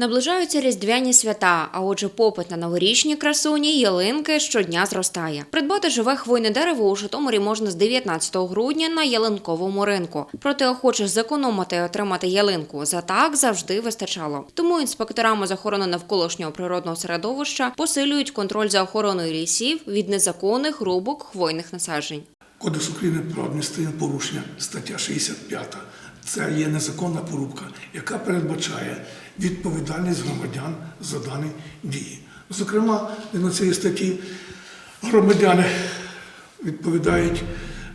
Наближаються різдвяні свята, а отже, попит на новорічні красуні ялинки щодня зростає. Придбати живе хвойне дерево у Житомирі можна з 19 грудня на ялинковому ринку. Проте охочих зекономити і отримати ялинку за так завжди вистачало. Тому інспекторами з охорони навколишнього природного середовища посилюють контроль за охороною лісів від незаконних рубок хвойних насаджень. Кодекс України про адміністративне порушення, стаття 65. Це є незаконна порубка, яка передбачає відповідальність громадян за дані дії. Зокрема, на цієї статті громадяни відповідають,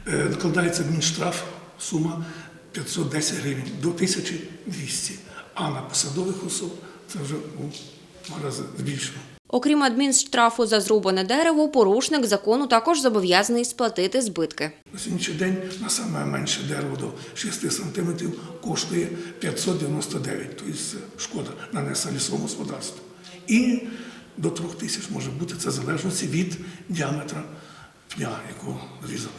е, накладається адмінштраф, сума 510 гривень до 1200, а на посадових особ це вже у два рази збільшено. Окрім адмінштрафу за зрубане дерево, порушник закону також зобов'язаний сплатити збитки. На сьогоднішній день на саме менше дерево до 6 см коштує 599, тобто шкода нанесена лісовому господарству. І до 3 тисяч може бути це в залежності від діаметра пня, якого зрізали.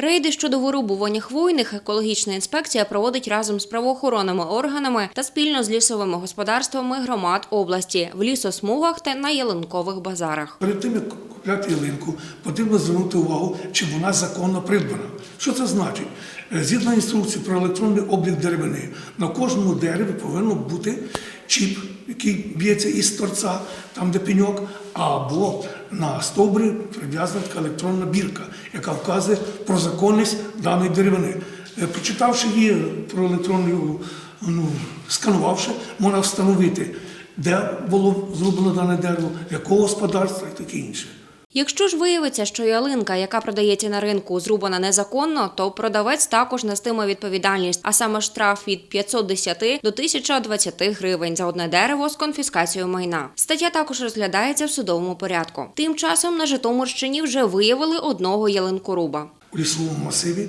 Рейди щодо вирубування хвойних екологічна інспекція проводить разом з правоохоронними органами та спільно з лісовими господарствами громад області в лісосмугах та на ялинкових базарах. Перед тим, як купляти ялинку, потрібно звернути увагу, чи вона законно придбана. Що це значить? Е, Згідно інструкції про електронний облік деревини, на кожному дереві повинен бути чіп, який б'ється із торця, там де пеньок, або на стовбурі прив'язана така електронна бірка, яка вказує про законність даної деревини. Е, Прочитавши її про електронну, ну, сканувавши, можна встановити, де було зроблено дане дерево, якого господарства і таке інше. Якщо ж виявиться, що ялинка, яка продається на ринку, зрубана незаконно, то продавець також нестиме відповідальність, а саме штраф від 510 до 1020 гривень за одне дерево з конфіскацією майна. Стаття також розглядається в судовому порядку. Тим часом на Житомирщині вже виявили одного ялинкоруба. У лісовому масиві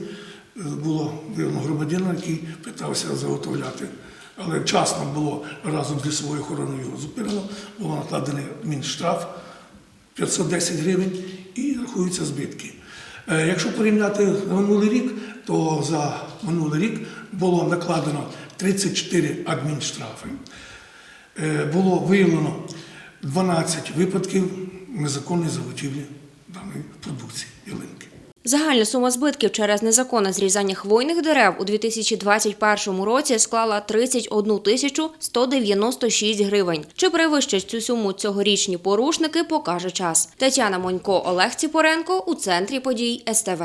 е, було виявлено громадянина, який питався заготовляти. Але вчасно було разом з лісовою охороною його зупинено, було накладений адмінштраф 510 гривень і рахуються збитки. Е, Якщо порівняти минулий рік, то за минулий рік було накладено 34 адмінштрафи. Е, Було виявлено 12 випадків незаконної заготівлі даної продукції ялинки. Загальна сума збитків через незаконне зрізання хвойних дерев у 2021 році склала 31 тисячу 196 гривень. Чи перевищать цю суму цьогорічні порушники, покаже час. Тетяна Монько, Олег Ціпоренко у центрі подій СТВ.